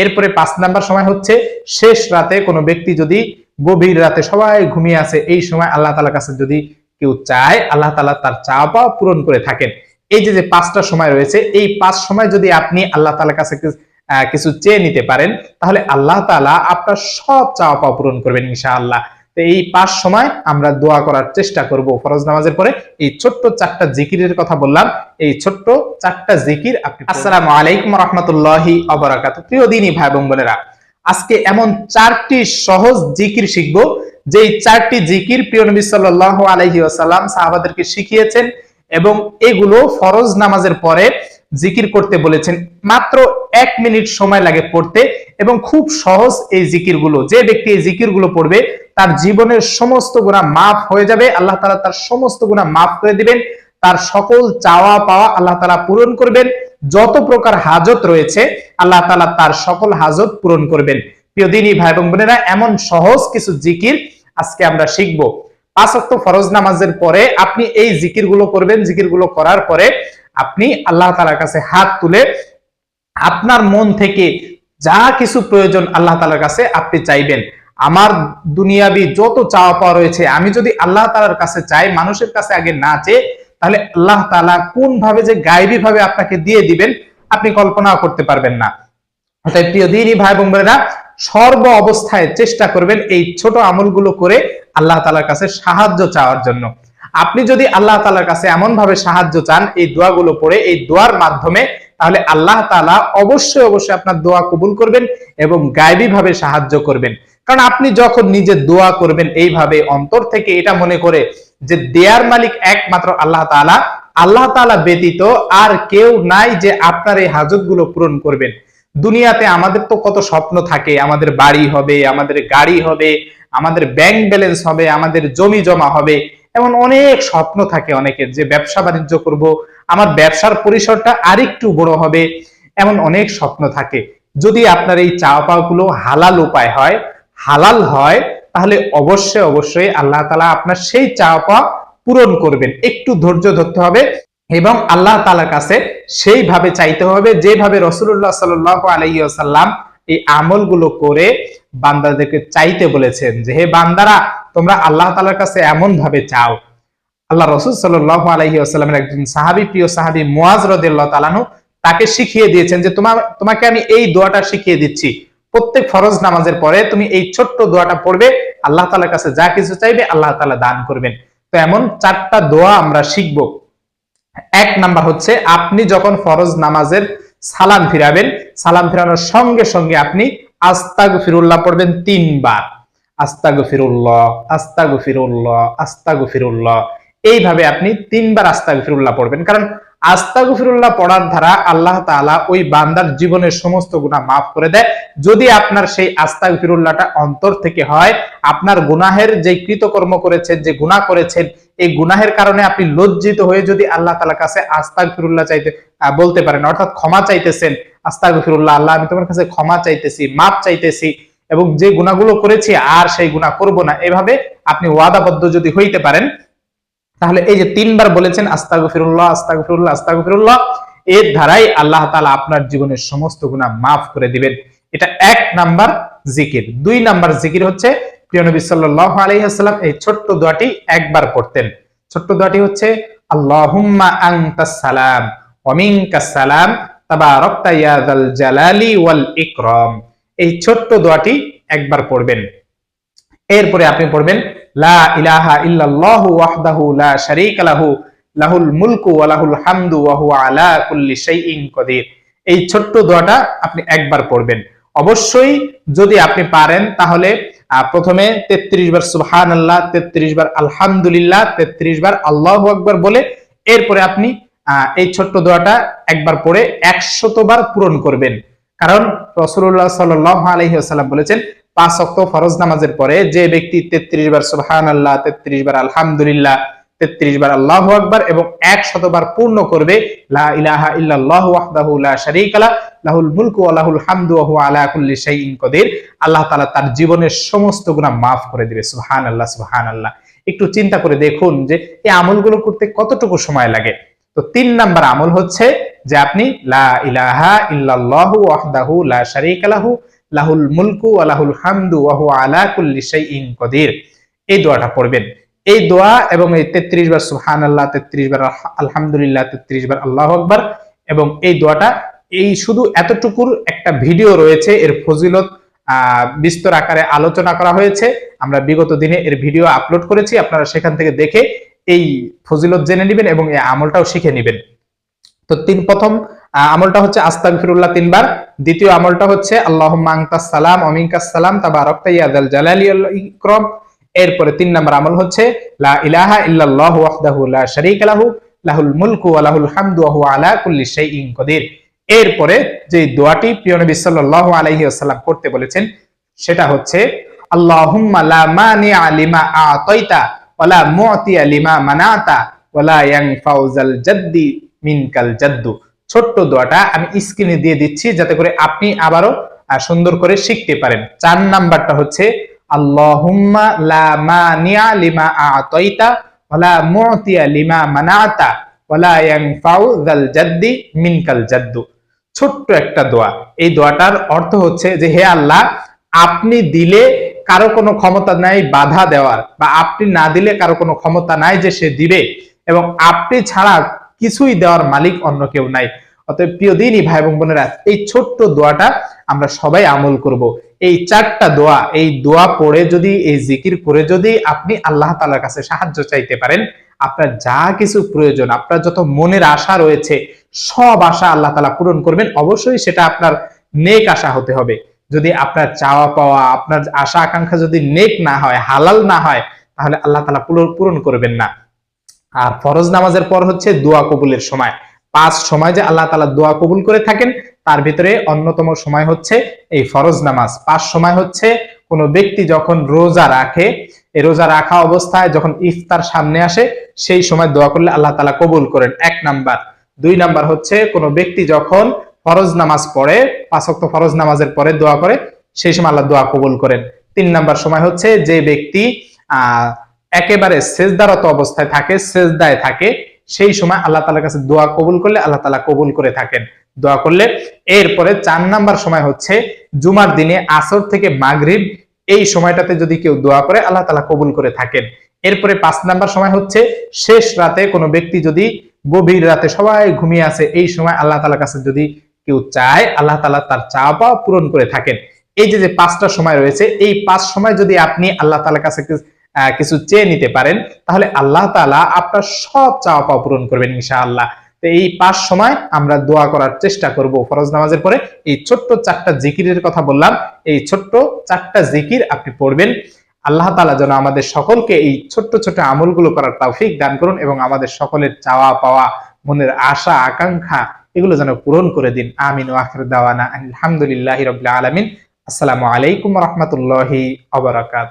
এরপরে পাঁচ নাম্বার সময় হচ্ছে শেষ রাতে কোনো ব্যক্তি যদি গভীর রাতে সবাই ঘুমিয়ে আছে, এই সময় আল্লাহ তালার কাছে যদি কেউ চায়, আল্লাহ তালা তার চাওয়া পাওয়া পূরণ করে থাকেন। এই যে যে পাঁচটা সময় রয়েছে, এই পাঁচ সময় যদি আপনি আল্লাহ তালার কাছে কিছু- চেয়ে নিতে পারেন, তাহলে আল্লাহ তালা আপনার সব চাওয়া পাওয়া পূরণ করবেন ইনশাআল্লাহ। তো এই পাঁচ সময় আমরা দোয়া করার চেষ্টা করব। ফরজ নামাজের পরে এই ছোট্ট চারটা জিকিরের কথা বললাম। এই ছোট্ট চারটা জিকির আপনি আসসালামু আলাইকুম রহমতুল্লাহি অবরাকাত প্রিয় দিনী ভাই বোন বোনেরা, আজকে এমন চারটি সহজ জিকির শিখব, যেই চারটি জিকির প্রিয় নবী সাল্লাল্লাহু আলাইহি ওয়াসাল্লাম সাহাবাদেরকে শিখিয়েছেন এবং এগুলো ফরজ নামাজের পরে জিকির করতে বলেছেন। মাত্র এক মিনিট সময় লাগে পড়তে এবং খুব সহজ এই জিকিরগুলো। যে ব্যক্তি এই জিকিরগুলো পড়বে, তার জীবনের সমস্ত গুণা মাফ হয়ে যাবে। আল্লাহ তাআলা তার সমস্ত গুণা মাফ করে দিবেন। তার সকল চাওয়া পাওয়া আল্লাহ তাআলা পূরণ করবেন। যত প্রকার হাজত রয়েছে, আল্লাহ তাআলা তার সকল হাজত পূরণ করবেন। প্রিয় দিনী ভাই এবং বোনেরা, এমন সহজ কিছু জিকির আজকে আমরা শিখব। পাঁচ ফরজ নামাজের পরে আপনি এই জিকিরগুলো করবেন। জিকিরগুলো করার পরে আপনি আল্লাহ তাআলার কাছে হাত তুলে আপনার মন থেকে যা কিছু প্রয়োজন আল্লাহ তালার কাছে আপনি চাইবেন। আমার দুনিয়াবি যত চাওয়া পাওয়া রয়েছে, আমি যদি আল্লাহ তালার কাছে চাই, মানুষের কাছে আগে না চেয়ে, তাহলে আল্লাহ তাআলা কোন ভাবে যে গায়েবী ভাবে আপনাকে দিয়ে দিবেন, আপনি কল্পনাও করতে পারবেন না। তাই প্রিয় দিনই ভাই বোন বোনেরা, সর্ব অবস্থায় চেষ্টা করবেন এই ছোট আমলগুলো করে আল্লাহ তালার কাছে সাহায্য চাওয়ার জন্য। আপনি যদি আল্লাহ তাআলার কাছে এমন ভাবে সাহায্য চান, এই দোয়াগুলো পড়ে, এই দোয়ার মাধ্যমে, তাহলে আল্লাহ তাআলা অবশ্যই অবশ্যই আপনার দোয়া কবুল করবেন এবং গায়েবী ভাবে সাহায্য করবেন। কারণ আপনি যখন নিজে দোয়া করবেন, এইভাবে অন্তর থেকে এটা মনে করে যে দেয়ার মালিক একমাত্র আল্লাহ তাআলা। আল্লাহ তাআলা ব্যতীত আর কেউ নাই যে আপনার এই হাজতগুলো পূরণ করবেন। দুনিয়াতে আমাদের তো কত স্বপ্ন থাকে, আমাদের বাড়ি হবে, আমাদের গাড়ি হবে, আমাদের ব্যাংক ব্যালেন্স হবে, আমাদের জমি জমা হবে। এমন অনেক স্বপ্ন থাকে অনেকের যে ব্যবসা বাণিজ্য করব, আমার ব্যবসার পরিসরটা আরেকটু বড় হবে, এমন অনেক স্বপ্ন থাকে। যদি আপনার এই চাওয়া পাওয়া গুলো হালাল উপায় হয়, হালাল হয়, তাহলে অবশ্যই অবশ্যই আল্লাহ তাআলা আপনার সেই চাওয়া পাওয়া পূরণ করবেন। একটু ধৈর্য ধরতে হবে এবং আল্লাহ তাআলার কাছে সেইভাবে চাইতে হবে যেভাবে রসুল্লাহ সাল্লাহ আলাইসাল্লাম এই আমলগুলো করে বান্দাদেরকে চাইতে বলেছেন যে, হে বান্দারা তোমরা আল্লাহ তাআলার কাছে এমন ভাবে চাও। আল্লাহ রসুল সাল্লাহ আলহি আসাল্লামের একজন সাহাবি, প্রিয় সাহাবি মুয়াজ রদিল্লাহ তাকে শিখিয়ে দিয়েছেন যে তোমার তোমাকে আমি এই দোয়াটা শিখিয়ে দিচ্ছি। প্রত্যেক ফরজ নামাজের পরে তুমি এই ছোট্ট দোয়াটা পড়বে, আল্লাহ তাআলার কাছে যা কিছু চাইবে আল্লাহ তাআলা দান করবেন। তো এমন চারটা দোয়া আমরা শিখব। এক নাম্বার হচ্ছে, আপনি যখন ফরজ নামাজের সালাম ফিরাবেন, সালাম ফিরানোর সঙ্গে সঙ্গে আপনি আস্তাগ ফিরুল্লাহ পড়বেন তিনবার। আস্তাগ ফিরুল্লাহ আস্তাগ ফিরুল্লাহ আস্তাগ ফিরুল্লাহ এইভাবে আপনি তিনবার আস্তাগ ফিরুল্লাহ পড়বেন। কারণ আস্তাগ ফিরুল্লাহ পড়ার দ্বারা আল্লাহ তাআলা ওই বান্দার জীবনের সমস্ত গুনাহ মাফ করে দেয়। যদি আপনার সেই আস্তাগ ফিরুল্লাহটা অন্তর থেকে হয়, আপনার গুনাহের যে কৃতকর্ম করেছেন, যে গুনাহ করেছেন, এই গুনাহের কারণে আপনি লজ্জিত হয়ে যদি আল্লাহ তাআলার কাছে আস্তাগ ফিরুল্লাহ চাইতে বলতে পারেন, অর্থাৎ ক্ষমা চাইতেছেন আস্তাগ ফিরুল্লাহ আল্লাহ আমি তোমার কাছে ক্ষমা চাইতেছি মাপ চাইতেছি এবং যে গুণাগুলো করেছি আর সেই গুণা করব না, এভাবে আপনি ওয়াদাবদ্ধ যদি হইতে পারেন, তাহলে এই যে তিনবার বলেছেন আস্তাগ ফিরুল্লাহ আস্তাগ ফিরুল্লাহ আস্তাগ ফিরুল্লাহ এর ধারাই আল্লাহ তাআলা আপনার জীবনের সমস্ত গুণা মাফ করে দিবেন। এটা এক নাম্বার জিকির। দুই নাম্বার জিকির হচ্ছে, প্রিয় নবী সাল্লাল্লাহু আলাইহি ওয়াসাল্লাম এই ছোট্ট দোয়াটি একবার পড়তেন। ছোট্ট দোয়াটি হচ্ছে, আল্লাহুম্মা আনতাস সালাম, ওয়া মিনকাস সালাম, তাবারাকতা ইয়া যাল জালালি ওয়াল ইকরাম। এই ছোট্ট দোয়াটি একবার পড়বেন। এরপরে আপনি পড়বেন, লা ইলাহা এই ছোট্ট দোয়াটা আপনি একবার পড়বেন। অবশ্যই যদি আপনি পারেন, তাহলে প্রথমে 33 বার সুবহানাল্লাহ 33 বার আলহামদুলিল্লাহ 33 বার আল্লাহু আকবার বলে, এরপরে আপনি এই ছোট্ট দোয়াটা একবার পড়ে 100 বার পূরণ করবেন। কারণ রাসূলুল্লাহ সাল্লাল্লাহু আলাইহি ওয়াসাল্লাম বলেছেন, পাঁচ ওয়াক্ত ফরজ নামাজের পরে যে ব্যক্তি 33 বার সুবহানাল্লাহ 33 বার আলহামদুলিল্লাহ 33 বার আল্লাহু আকবার এবং 100 বার পূর্ণ করবে আল্লাহ তার জীবনের সমস্ত গুনাহ মাফ করে দিবে, সুবহানাল্লাহ সুবহানাল্লাহ। একটু চিন্তা করে দেখুন যে এই আমলগুলো করতে কতটুকু সময় লাগে। তো তিন নাম্বার আমল হচ্ছে যে আপনি এই দোয়াটা পড়বেন। এই দোয়া এবং এই 33 বার সুবহানাল্লাহ 33 বার আলহামদুলিল্লাহ 33 বার আল্লাহু আকবার এবং এই দোয়াটা এই শুধু এতটুকুর একটা ভিডিও রয়েছে, এর ফজিলত বিস্তর আকারে আলোচনা করা হয়েছে। আমরা বিগত দিনে এর ভিডিও আপলোড করেছি, আপনারা সেখান থেকে দেখে এই ফজিলত জেনে নেবেন এবং এই আমলটাও শিখে নেবেন। তো তিন প্রথম আমলটা হচ্ছে আস্তাগফিরুল্লাহ তিনবার। দ্বিতীয় আমলটা হচ্ছে, আল্লাহুম্মা আনতাস সালাম ওয়া সালাম তাবারাকতা ইয়া যাল জালালি ইকরাম। এরপরে তিন নম্বর আমল হচ্ছে, লা ইলাহা ইল্লাল্লাহু ওয়াহদাহু লা শারীকা লাহু, লাহুল মুলকু ওয়া লাহুল হামদু ওয়া হুয়া আলা কুল্লি শাইইন কদির। এরপরে যে দোয়াটি প্রিয় নবী সাল্লাল্লাহু আলাইহি ওয়াসাল্লাম করতে বলেছেন, সেটা হচ্ছে, আল্লাহুম্মা লা মানিআ লিমা আতাইতা ওয়া লা মু'তিয়া লিমা মানাতা ওয়া লা ইয়ানফাউ যাল জাদ্দি মিনকাল জাদ্দু। ছোট্ট দোয়াটা আমি স্ক্রিনে দিয়ে দিচ্ছি যাতে করে আপনি আবারও সুন্দর করে শিখতে পারেন। চার নাম্বারটা হচ্ছে, আল্লাহুম্মা লা মানিআ লিমা আতাইতা ওয়া লা মু'তিয়া লিমা মানাতা ওয়া লা ইয়ানফাউ যাল জাদ্দি মিনকাল জাদ্দু। ছোট্ট একটা দোয়া। এই দোয়াটার অর্থ হচ্ছে যে, হে আল্লাহ, আপনি দিলে কারও কোনো ক্ষমতা নাই, বাধা দেওয়ার বা আপনি না দিলে কারও কোনো ক্ষমতা নাই যে সে দিবে এবং আপনি ছাড়া কিছুই দেওয়ার মালিক অন্য কেউ নাই। অতএব প্রিয় দিনই ভাই এবং বোনেরা, এই ছোট্ট দোয়াটা আমরা সবাই আমল করব। এই চারটা দোয়া, এই দোয়া পড়ে যদি, এই জিকির করে যদি আপনি আল্লাহ তাআলার কাছে সাহায্য চাইতে পারেন, আপনার যা কিছু প্রয়োজন, আপনার যত মনের আশা রয়েছে, সব আশা আল্লাহ তাআলা পূরণ করবেন। অবশ্যই সেটা আপনার নেক আশা হতে হবে। যদি আপনার চাওয়া পাওয়া, আপনার আশা, আকাঙ্ক্ষা যদি নেক না হয়, হালাল না হয়, তাহলে আল্লাহ তালা পূরণ- করবেন না। আর ফরজ নামাজের পর হচ্ছে দোয়া কবুলের সময়। পাঁচ সময় যে আল্লাহ তালা দোয়া কবুল করে থাকেন, তার ভিতরে অন্যতম সময় হচ্ছে এই ফরজ নামাজ। পাঁচ সময় হচ্ছে কোনো ব্যক্তি যখন রোজা রাখে, এই রোজা রাখা অবস্থায় যখন ইফতার সামনে আসে, সেই সময় দোয়া করলে আল্লাহ তালা কবুল করেন। এক নাম্বার। দুই নাম্বার হচ্ছে কোনো ব্যক্তি যখন ফরজ নামাজ পড়ে, পাঁচ ওয়াক্ত ফরজ নামাজের পরে দোয়া করে, সেই সময় আল্লাহ দোয়া কবুল করেন। তিন নাম্বার সময় হচ্ছে যে ব্যক্তি আহ একেবারে সেজদারত অবস্থায় থাকে, সেজদায় থাকে, সেই সময় আল্লাহ তাআলার কাছে দোয়া কবুল করলে আল্লাহ তাআলা কবুল করে থাকেন। দোয়া করলে এরপরে চার নাম্বার সময় হচ্ছে জুমার দিনে আসর থেকে মাগরিব, এই সময়টাতে যদি কেউ দোয়া করে, আল্লাহ তালা কবুল করে থাকেন। এরপরে পাঁচ নাম্বার সময় হচ্ছে শেষ রাতে কোনো ব্যক্তি যদি গভীর রাতে সবাই ঘুমিয়ে আছে এই সময় আল্লাহ তাআলার কাছে যদি কেউ চায়, আল্লাহ তাআলা তার চাওয়া পূরণ করে থাকেন। এই যে যে পাঁচটা সময় রয়েছে, এই পাঁচ সময় যদি আপনি আল্লাহ তাআলার কাছে কিছু- চেয়ে নিতে পারেন, তাহলে আল্লাহ তাআলা আপনার সব চাওয়া পাওয়া পূরণ করবেন ইনশাআল্লাহ। তো এই পাঁচ সময় আমরা দোয়া করার চেষ্টা করব ফরজ নামাজের পরে। এই ছোট্ট চারটা জিকিরের কথা বললাম, এই ছোট্ট চারটা জিকির আপনি পড়বেন। আল্লাহ তাআলা যেন আমাদের সকলকে এই ছোট্ট ছোট্ট আমলগুলো করার তৌফিক দান করুন এবং আমাদের সকলের চাওয়া পাওয়া মনের আশা, আকাঙ্ক্ষা এগুলো যেন পূরণ করে দিন। আমিন ওয়াখির দাওয়ানা আলহামদুলিল্লাহ রবিল্লা আলমিন। আসসালামু আলাইকুম রহমতুল্লাহি অবরাকাত